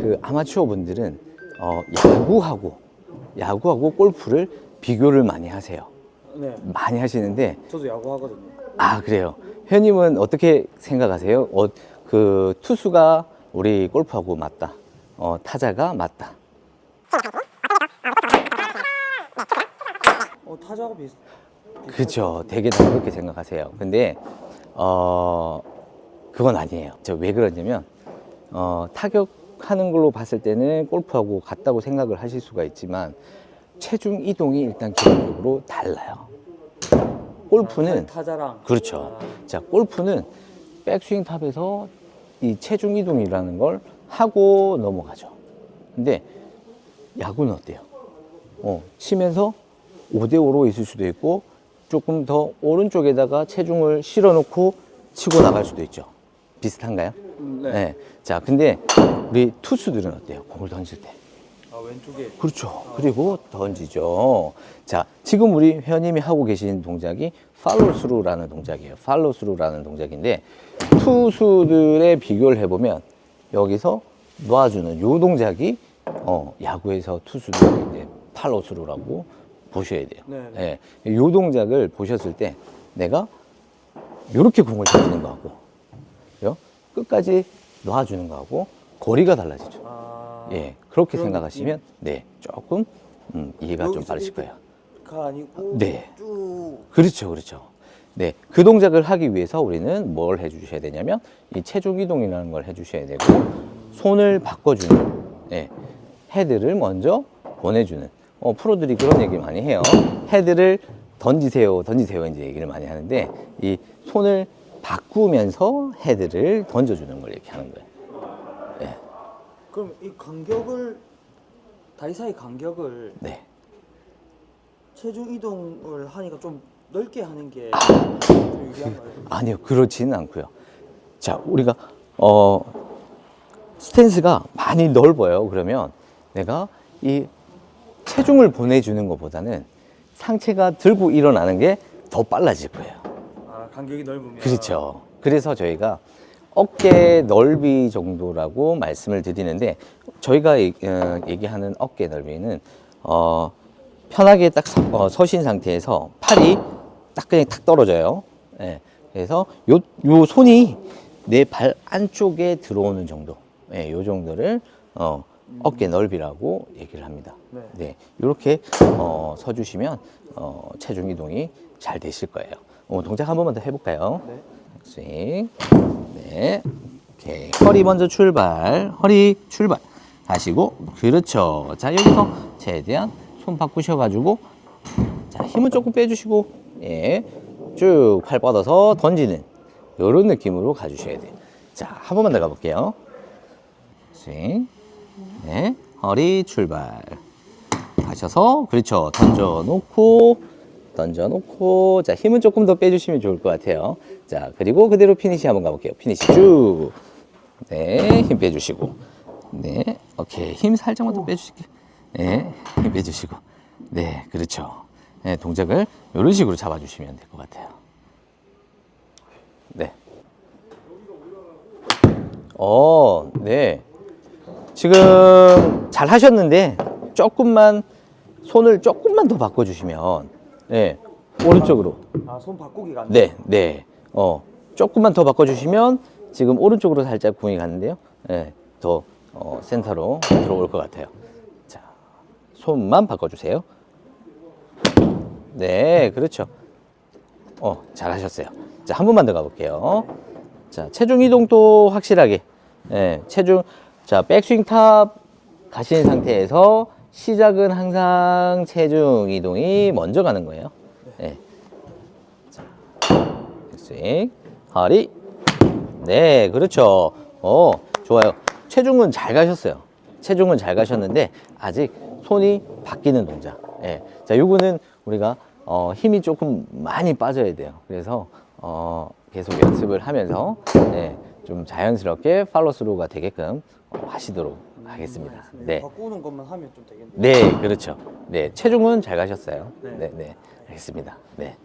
그 아마추어 분들은 어, 야구하고 야구하고 골프를 비교를 많이 하세요. 네. 많이 하시는데 저도 야구 하거든요. 아 그래요. 회원님은 어떻게 생각하세요? 어, 그 투수가 우리 골프하고 맞다. 어, 타자가 맞다. 어 타자하고 비슷. 그렇죠. 되게 다 그렇게 생각하세요. 근데 어 그건 아니에요. 저 왜 그러냐면 어 타격 하는 걸로 봤을 때는 골프하고 같다고 생각을 하실 수가 있지만 체중 이동이 일단 기본적으로 달라요. 골프는 타자랑. 그렇죠. 아, 자, 골프는 백스윙 탑에서 이 체중 이동이라는 걸 하고 넘어가죠. 근데 야구는 어때요? 어, 치면서 5대5로 있을 수도 있고 조금 더 오른쪽에다가 체중을 실어 놓고 치고 나갈 수도 있죠. 비슷한가요? 음, 네. 자, 근데 우리 투수들은 어때요? 공을 던질 때. 아 왼쪽에. 그렇죠. 그리고 던지죠. 자, 지금 우리 회원님이 하고 계신 동작이 팔로우 스루라는 동작이에요. 팔로우 스루라는 동작인데 투수들의 비교를 해보면 여기서 놔주는 요 동작이 어, 야구에서 투수들이 이제 팔로우 스루라고 보셔야 돼요. 네, 예, 요 동작을 보셨을 때 내가 요렇게 공을 던지는 거하고 요 끝까지 놔주는 거하고 거리가 달라지죠. 아. 예, 그렇게 그런 생각하시면 네 조금 음, 이해가 좀 빠르실 거예요. 가 아니고. 네. 쭉. 그렇죠, 그렇죠. 네, 그 동작을 하기 위해서 우리는 뭘 해주셔야 되냐면 이 체중 이동이라는 걸 해주셔야 되고 손을 바꿔주는 네, 헤드를 먼저 보내주는. 어, 프로들이 그런 얘기 많이 해요. 헤드를 던지세요, 던지세요 이제 얘기를 많이 하는데 이 손을 바꾸면서 헤드를 던져주는 걸 이렇게 하는 거예요. 네, 그럼 이 간격을 다리 사이 간격을 네. 체중 이동을 하니까 좀 넓게 하는 게 아. 좀 유리한가요? 아니요, 그렇지는 않고요. 자, 우리가 어 스탠스가 많이 넓어요. 그러면 내가 이 체중을 보내주는 것보다는 상체가 들고 일어나는 게 더 빨라질 거예요. 아 간격이 넓으면. 그렇죠. 그래서 저희가 어깨 넓이 정도라고 말씀을 드리는데 저희가 얘- 어, 얘기하는 어깨 넓이는 어, 편하게 딱 서, 어, 서신 상태에서 팔이 딱 그냥 탁 떨어져요. 예. 그래서 요, 요 손이 내 발 안쪽에 들어오는 정도, 예, 요 정도를 어, 어깨 넓이라고 얘기를 합니다. 네. 네, 이렇게 어, 서주시면 어, 체중 이동이 잘 되실 거예요. 어, 동작 한 번만 더 해볼까요? 네. 스윙. 네. 오케이. 허리 먼저 출발. 허리 출발. 하시고. 그렇죠. 자, 여기서 최대한 손 바꾸셔가지고. 자, 힘은 조금 빼주시고. 예. 쭉 팔 뻗어서 던지는. 요런 느낌으로 가주셔야 돼요. 자, 한 번만 더 가볼게요. 스윙. 네. 허리 출발. 하셔서. 그렇죠. 던져놓고. 던져놓고 자 힘은 조금 더 빼주시면 좋을 것 같아요. 자 그리고 그대로 피니시 한번 가볼게요. 피니시 쭉네힘 빼주시고. 네 오케이. 힘 살짝만 더 빼주실게요 네힘 빼주시고. 네 그렇죠. 네 동작을 이런 식으로 잡아주시면 될 것 같아요. 네. 어, 네. 지금 잘 하셨는데 조금만 손을 조금만 더 바꿔주시면 네 오른쪽으로 아 손 바꾸기가 안 돼. 네, 네. 어, 조금만 더 바꿔주시면 지금 오른쪽으로 살짝 공이 갔는데요. 네, 더 어, 센터로 들어올 것 같아요. 자, 손만 바꿔주세요. 네, 그렇죠. 어, 잘하셨어요. 자, 한 번만 더 가볼게요. 자, 체중 이동도 확실하게. 네, 체중. 자, 백스윙 탑 가신 상태에서 시작은 항상 체중 이동이 먼저 가는 거예요. 네. 스윙, 허리. 네, 그렇죠. 어, 좋아요. 체중은 잘 가셨어요. 체중은 잘 가셨는데 아직 손이 바뀌는 동작. 예. 자, 요거는 우리가 어, 힘이 조금 많이 빠져야 돼요. 그래서 어, 계속 연습을 하면서 예, 좀 자연스럽게 팔로스루가 되게끔 어, 하시도록 하겠습니다. 네. 바꾸는 것만 하면 좀 되겠네. 네, 그렇죠. 네, 체중은 잘 가셨어요. 네. 네, 네. 알겠습니다. 네.